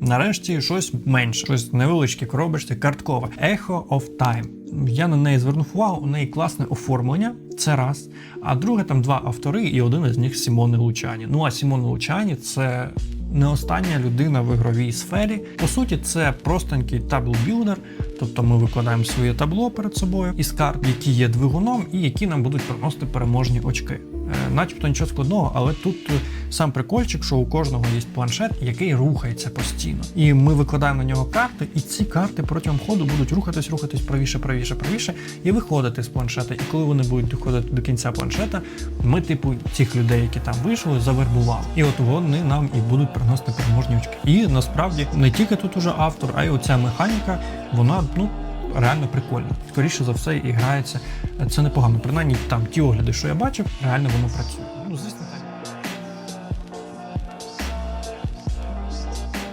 Нарешті щось менше, щось невеличке коробочці, карткове. Echo of Time. Я на неї звернув увагу, у неї класне оформлення. Це раз. А друге, там два автори, і один із них Сімоне Лучані. Ну а Сімоне Лучані це не остання людина в ігровій сфері. По суті, це простенький таблбілдер, тобто ми викладаємо своє табло перед собою із карт, які є двигуном і які нам будуть приносити переможні очки. Е, Начебто нічого складного, але тут е, сам прикольчик, що у кожного є планшет, який рухається постійно. І ми викладаємо на нього карти, і ці карти протягом ходу будуть рухатись, рухатись правіше, правіше, правіше і виходити з планшета. І коли вони будуть доходити до кінця планшета, ми, типу, цих людей, які там вийшли, завербували. І от вони нам і будуть приносити переможні очки. І насправді не тільки тут уже автор, а й оця механіка, вона ну. Реально прикольно. Скоріше за все, і грається це непогано. Принаймні там ті огляди, що я бачив, реально воно працює.